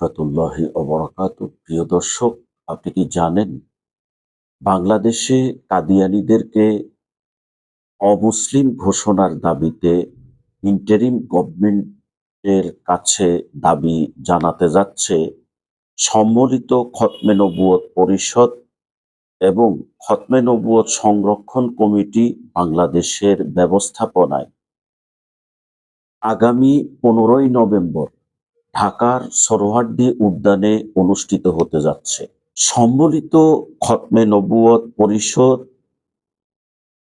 রহমতুল্লাহি অবরাকাত প্রিয় দর্শক, আপনি কি জানেন বাংলাদেশে কাদিয়ানীদেরকে অমুসলিম ঘোষণার দাবিতে ইন্টারিম গভর্নমেন্টের কাছে দাবি জানাতে যাচ্ছে সম্মিলিত খতমে নবুয়ত পরিষদ এবং খতমে নবুয়ত সংরক্ষণ কমিটি বাংলাদেশের ব্যবস্থাপনায়। আগামী পনেরোই নভেম্বর ঢাকার সরোয়ার্দী উদ্যানে অনুষ্ঠিত হতে যাচ্ছে। সম্মিলিত খতমে নবুয়ত পরিষদ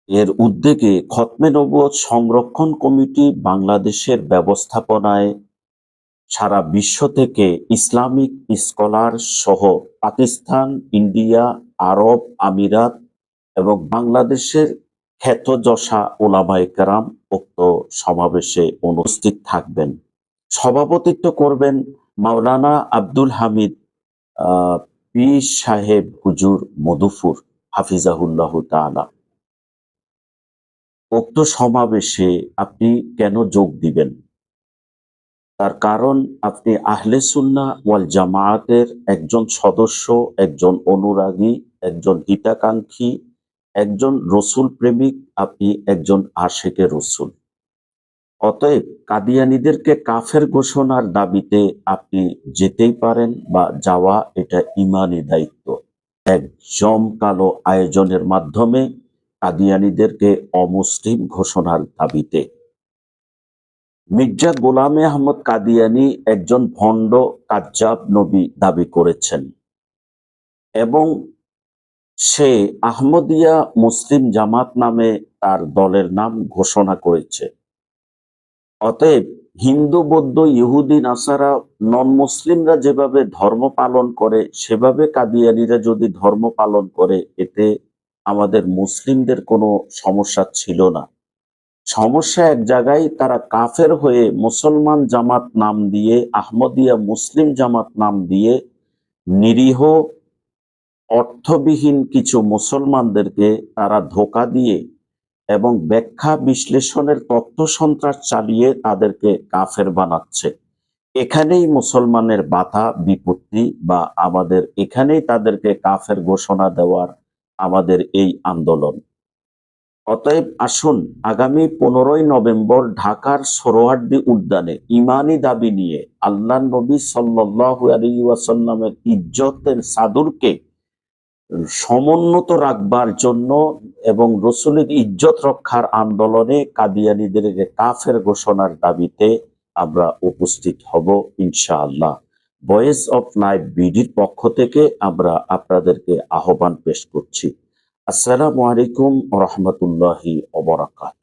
এর উদ্যোগে খতমে নবুয়ত সংরক্ষণ কমিটি বাংলাদেশের ব্যবস্থাপনায় সারা বিশ্ব থেকে ইসলামিক স্কলার সহ পাকিস্তান, ইন্ডিয়া, আরব আমিরাত এবং বাংলাদেশের খ্যাতযশা ওলামায়ে কেরাম উক্ত সমাবেশে উপস্থিত থাকবেন। সভাপতিত্ব করবেন মাওলানা আব্দুল হামিদ পীর সাহেব হুজুর মধুপুর হাফিজাহুল্লাহ তাআলা। উক্ত সমাবেশে আপনি কেন যোগ দিবেন? তার কারণ, আপনি আহলে সুন্না ওয়াল জামায়াতের একজন সদস্য, একজন অনুরাগী, একজন হিতাকাঙ্ক্ষী, একজন রসুল প্রেমিক আপনি একজন আশেকে রসুল। অতএব কাদিয়ানীদেরকে কাফের ঘোষণার দাবিতে আপনি যেতেই পারেন বা যাওয়া এটা ইমানি দায়িত্ব। এক জমকালো আয়োজনের মাধ্যমে কাদিয়ানীদেরকে অমুসলিম ঘোষণার দাবিতে। মির্জা গোলামে আহমদ কাদিয়ানি একজন ভণ্ড কাজ্জাব নবী দাবি করেছেন এবং সে আহমদিয়া মুসলিম জামাত নামে তার দলের নাম ঘোষণা করেছে। অতএব হিন্দু, বৌদ্ধ, ইহুদি, নাসারা নন মুসলিমরা যেভাবে ধর্ম পালন করে, সেভাবে কাদিয়ানিরা যদি ধর্ম পালন করে, এতে আমাদের মুসলিমদের কোনো সমস্যা ছিল না। সমস্যা এক জায়গায় তারা কাফের হয়ে মুসলমান জামাত নাম দিয়ে, আহমদিয়া মুসলিম জামাত নাম দিয়ে নিরীহ, অর্থবিহীন কিছু মুসলমানদেরকে তারা ধোকা দিয়ে এবং ব্যাখ্যা বিশ্লেষণের তথ্য সন্ত্রাস চালিয়ে তাদেরকে কাফের বানাচ্ছে। এখানেই মুসলমানের বাধা, বিপত্তি বা আমাদের, এখানেই তাদেরকে কাফের ঘোষণা দেওয়ার আমাদের এই আন্দোলন। অতএব আসুন, আগামী পনেরোই নভেম্বর ঢাকার সরোয়ার্দী উদ্যানে ইমানি দাবি নিয়ে আল্লাহ নবী সাল্লাহ আলী ওয়াসাল্লামের ইজ্জতের সাদুরকে সমুন্নত রাখবার জন্য এবং রসুলের ইজ্জত রক্ষার আন্দোলনে কাদিয়ানিদেরকে কাফের ঘোষণার দাবিতে আমরা উপস্থিত হব ইনশাআল্লাহ। ভয়েস অফ নাইট বিডির পক্ষ থেকে আমরা আপনাদেরকে আহ্বান পেশ করছি। আসসালামু আলাইকুম রহমতুল্লাহি অবরাকাত